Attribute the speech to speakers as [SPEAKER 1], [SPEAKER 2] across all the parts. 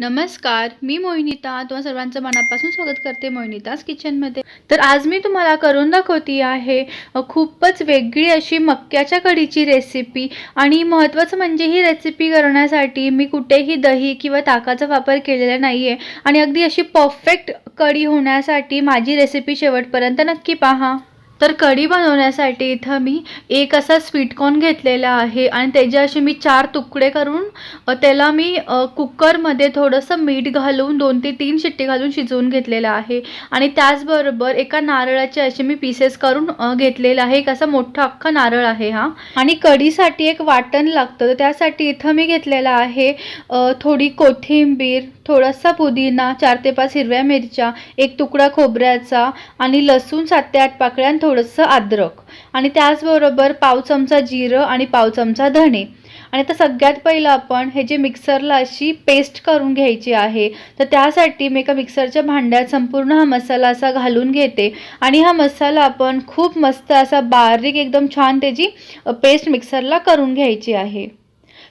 [SPEAKER 1] नमस्कार मी मोहिनीता. तुम्हा सर्वांचं मनापासून स्वागत करते मोहिनीताज किचनमध्ये. तर आज मी तुम्हाला करून दाखवती आहे खूपच वेगळी अशी मक्याच्या कढीची रेसिपी आणि महत्त्वाचं म्हणजे ही रेसिपी करण्यासाठी मी कुठेही दही किंवा ताकाचा वापर केलेला नाही आहे आणि अगदी अशी परफेक्ट कढी होण्यासाठी माझी रेसिपी शेवटपर्यंत नक्की पहा. तर कढी बनवण्यासाठी इथं मी एक असा स्वीटकॉर्न घेतलेला आहे आणि त्याचे असे मी चार तुकडे करून त्याला मी कुकरमध्ये थोडंसं मीठ घालून दोन ते तीन शिट्टी घालून शिजवून घेतलेलं आहे. आणि त्याचबरोबर एका नारळाचे असे मी पीसेस करून घेतलेलं आहे. एक असा मोठा अख्खा नारळ आहे हा. आणि कढीसाठी एक वाटण लागतं. तर त्यासाठी इथं मी घेतलेलं आहे थोडी कोथिंबीर थोडासा पुदिना चार ते पाच हिरव्या मिरच्या एक तुकडा खोबऱ्याचा आणि लसूण सात ते आठ पाकळ्या थोडंसं अद्रक. आणि त्याचबरोबर पाव चमचा जिरं आणि पाव चमचा धणे. आणि आता सगळ्यात पहिलं आपण हे जे मिक्सरला अशी पेस्ट करून घ्यायची आहे तर त्यासाठी मी एका मिक्सरच्या भांड्यात संपूर्ण हा मसाला असा घालून घेते. आणि हा मसाला आपण खूप मस्त असा बारीक एकदम छान त्याची पेस्ट मिक्सरला करून घ्यायची आहे.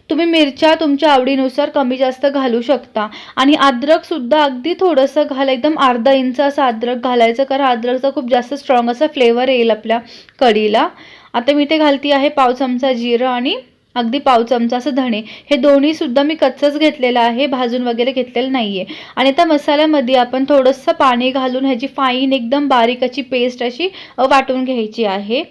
[SPEAKER 1] तुम्ही मिरच्या तुमच्या आवडीनुसार कमी जास्त घालू शकता. आणि अद्रकसुद्धा अगदी थोडंसं घाला एकदम अर्धा इंच असं अद्रक घालायचं कारण अद्रकचा खूप जास्त स्ट्रॉंग असा फ्लेवर येईल आपल्या कढीला आता मी ते घालती आहे पाव चमचा जिरं आणि अगदी पाव चमचा असं धणे. हे दोन्हीसुद्धा मी कच्चंच घेतलेलं आहे भाजून वगैरे घेतलेलं नाही आहे आणि त्या मसाल्यामध्ये आपण थोडंसं पाणी घालून ह्याची फाईन एकदम बारीक अशी पेस्ट अशी वाटून घ्यायची आहे.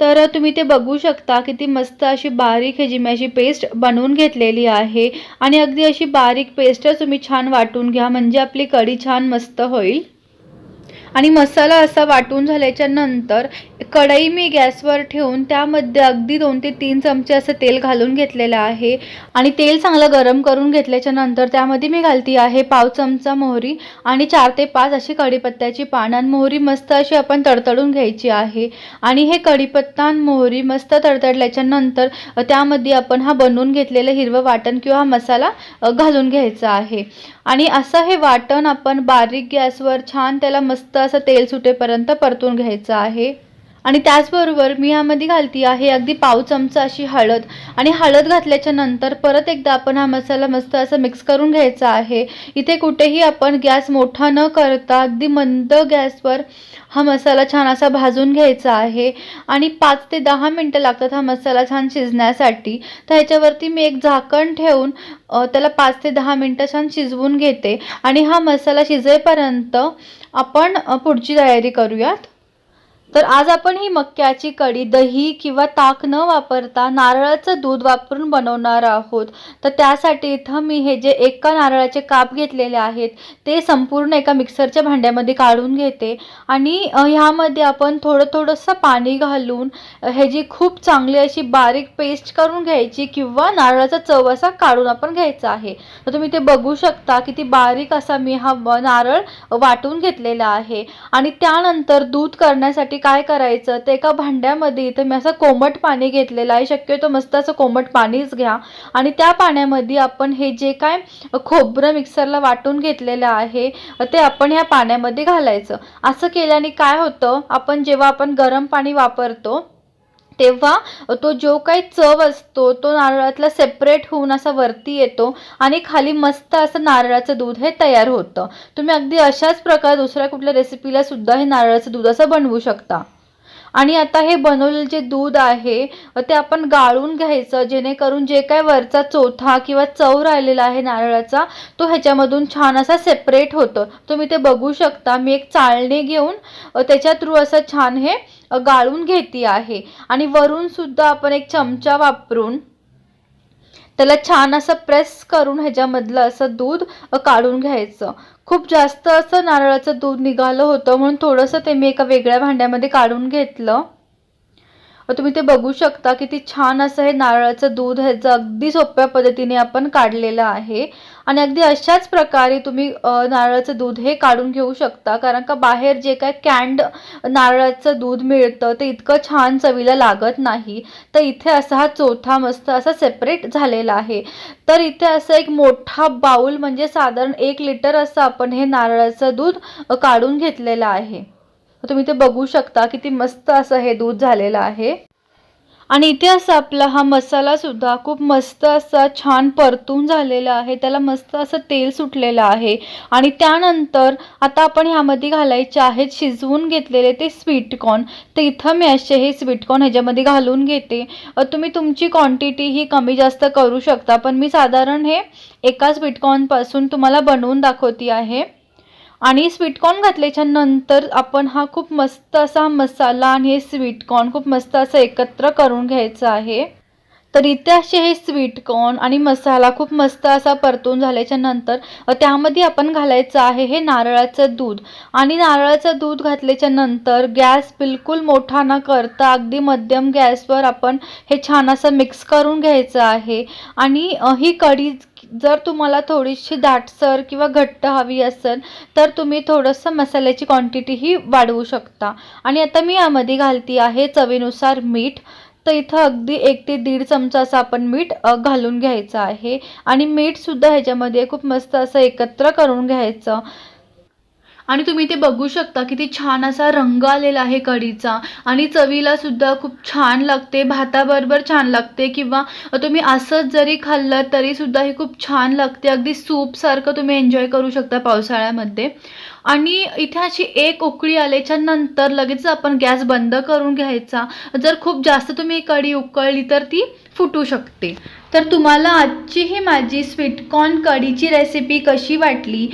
[SPEAKER 1] तर तुम्ही ते बघू शकता किती मस्त अशी बारीक ह्याची मी अशी पेस्ट बनवून घेतलेली आहे. आणि अगदी अशी बारीक पेस्टच तुम्ही छान वाटून घ्या. म्हणजे आपली कढी छान मस्त होईल. आणि मसाला असा वाटून झाल्याच्यानंतर कढई मी गॅसवर ठेवून त्यामध्ये अगदी दोन ते तीन चमचे असं तेल घालून घेतलेलं आहे. आणि तेल चांगलं गरम करून घेतल्याच्या नंतर त्यामध्ये मी घालती आहे पाव चमचा मोहरी आणि चार ते पाच अशी कढीपत्त्याची पानं. आणि मोहरी मस्त अशी आपण तडतडून घ्यायची आहे. आणि हे कढीपत्ता मोहरी मस्त तडतडल्याच्या नंतर त्यामध्ये आपण हा बनवून घेतलेलं हिरवं वाटण किंवा हा मसाला घालून घ्यायचा आहे. आणि असं हे वाटण आपण बारीक गॅसवर छान त्याला मस्त असं तेल सुटेपर्यंत परतून घ्यायचं आहे. आणि त्याचबरोबर मी यामध्ये घालती आहे अगदी पाव चमचा अशी हळद. आणि हळद घातल्याच्या नंतर परत एकदा आपण हा मसाला मस्त असं मिक्स करून घ्यायचा आहे. इथे कुठेही आपण गॅस मोठा न करता अगदी मंद गॅसवर हा मसाला छान असा भाजून घ्यायचा आहे. आणि पाच ते दहा मिनटं लागतात हा मसाला छान शिजण्यासाठी. तर ह्याच्यावरती मी एक झाकण ठेवून त्याला पाच ते दहा मिनटं छान शिजवून घेते. आणि हा मसाला शिजेपर्यंत आपण पुढची तयारी करूयात. तर आज आपण ही मक्याची कढी दही किंवा ताक न वापरता नारळाचं दूध वापरून बनवणार आहोत. तर त्यासाठी इथं मी हे जे एका नारळाचे काप घेतलेले आहेत ते संपूर्ण एका मिक्सरच्या भांड्यामध्ये काढून घेते. आणि ह्यामध्ये आपण थोडं थोडंसं पाणी घालून ह्याची खूप चांगली अशी बारीक पेस्ट करून घ्यायची किंवा नारळाचा चव असा काढून आपण घ्यायचा आहे. तर तुम्ही ते बघू शकता किती बारीक असा मी हा नारळ वाटून घेतलेला आहे. आणि त्यानंतर दूध करण्यासाठी काय करायचं? ते एका भांड्यामध्ये इथे मी असं कोमट पाणी घेतलेलं आहे. शक्यतो मस्त असं कोमट पाणीच घ्या. आणि त्या पाण्यामध्ये आपण हे जे काय खोबरं मिक्सरला वाटून घेतलेलं आहे ते आपण ह्या पाण्यामध्ये घालायचं. असं केल्याने काय होतं? आपण जेव्हा आपण गरम पाणी वापरतो तेव्हा तो जो काही चव असतो तो नारळातला सेपरेट होऊन असा वरती येतो आणि खाली मस्त असं नारळाचं दूध हे तयार होतं. तुम्ही अगदी अशाच प्रकारे दुसऱ्या कुठल्या रेसिपीला सुद्धा हे नारळाचं दूध असं बनवू शकता. आणि आता हे बनवलेलं जे दूध आहे ते आपण गाळून घ्यायचं जेणेकरून जे काय वरचा चोथा किंवा चव राहिलेला आहे नारळाचा तो ह्याच्यामधून छान असा सेपरेट होतं. तुम्ही ते बघू शकता. मी एक चाळणी घेऊन त्याच्या थ्रू असं छान हे गाळून घेते आहे. आणि वरून सुद्धा आपण एक चमचा वापरून त्याला छान असं प्रेस करून ह्याच्यामधलं असं दूध काढून घ्यायचं. खूप जास्त असं नारळाचं दूध निघालं होतं म्हणून थोडंसं ते मी एका वेगळ्या भांड्यामध्ये काढून घेतलं. तुम्ही ते बघू शकता किती छान असं हे नारळाचं दूध ह्याचं अगदी सोप्या पद्धतीने आपण काढलेलं आहे. आणि अगदी अशाच प्रकारे तुम्ही नारळाचं दूध हे काढून घेऊ शकता. कारण का बाहेर जे काय कॅन्ड नारळाचं दूध मिळतं ते इतकं छान चवीला लागत नाही. तर इथे असा हा चौथा मस्त असा सेपरेट झालेला आहे. तर इथे असं एक मोठा बाऊल म्हणजे साधारण एक लिटर असं आपण हे नारळाचं दूध काढून घेतलेलं आहे. तुम्ही ते बघू शकता किती मस्त असं हे दूध झालेलं आहे. आणि इथे असा आपला हा मसालासुद्धा खूप मस्त असा छान परतून झालेला आहे. त्याला मस्त असं तेल सुटलेलं आहे. आणि त्यानंतर आता आपण ह्यामध्ये घालायचे आहेत शिजवून घेतलेले ते स्वीटकॉर्न तर इथं मी असे हे स्वीटकॉर्न ह्याच्यामध्ये घालून घेते. तुम्ही तुमची क्वांटिटी ही कमी जास्त करू शकता. पण मी साधारण हे एका स्वीटकॉर्नपासून तुम्हाला बनवून दाखवते आहे. आणि स्वीटकॉर्न घातल्याच्या नंतर आपण हा खूप मस्त असा मसाला आणि हे स्वीटकॉर्न खूप मस्त असं एकत्र करून घ्यायचं आहे. तर इथे असे हे स्वीटकॉर्न आणि मसाला खूप मस्त असा परतून झाल्याच्यानंतर त्यामध्ये आपण घालायचं आहे हे नारळाचं दूध. आणि नारळाचं दूध घातल्याच्या नंतर गॅस बिलकुल मोठा न करता अगदी मध्यम गॅसवर आपण हे छान असं मिक्स करून घ्यायचं आहे. आणि ही कढी जर तुम्हाला थोडीशी दाटसर किंवा घट्ट हवी असेल तर तुम्ही थोडंसं मसाल्याची क्वांटिटी ही वाढवू शकता. आणि आता मी यामध्ये घालती आहे चवीनुसार मीठ. तर इथं अगदी एक ते दीड चमचा असं आपण मीठ घालून घ्यायचं आहे. आणि मीठसुद्धा ह्याच्यामध्ये खूप मस्त असं एकत्र करून घ्यायचं. आणि तुम्ही ते बघू शकता किती छान असा रंग आलेला आहे कढीचा. आणि चवीला सुद्धा खूप छान लागते भाताबरोबर छान लागते किंवा तुम्ही असंच जरी खाल्लं तरी सुद्धा हे खूप छान लागते. अगदी सूपसारखं तुम्ही एन्जॉय करू शकता पावसाळ्यामध्ये. आणि इथे अशी एक उकळी आल्याच्यानंतर लगेच आपण गॅस बंद करून घ्यायचा. जर खूप जास्त तुम्ही कढी उकळली तर ती फुटू शकते. तर तुम्हाला आजची ही माझी स्वीटकॉर्न कढीची रेसिपी कशी वाटली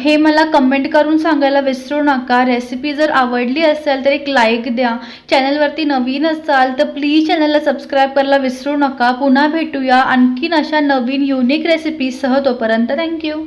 [SPEAKER 1] हे मला कमेंट करून सांगायला विसरू नका. रेसिपी जर आवडली असेल तर एक लाईक द्या. चॅनलवरती नवीन असाल तर प्लीज चॅनलला सबस्क्राईब करायला विसरू नका. पुन्हा भेटूया आणखीन अशा नवीन युनिक रेसिपीसह तोपर्यंत. थँक्यू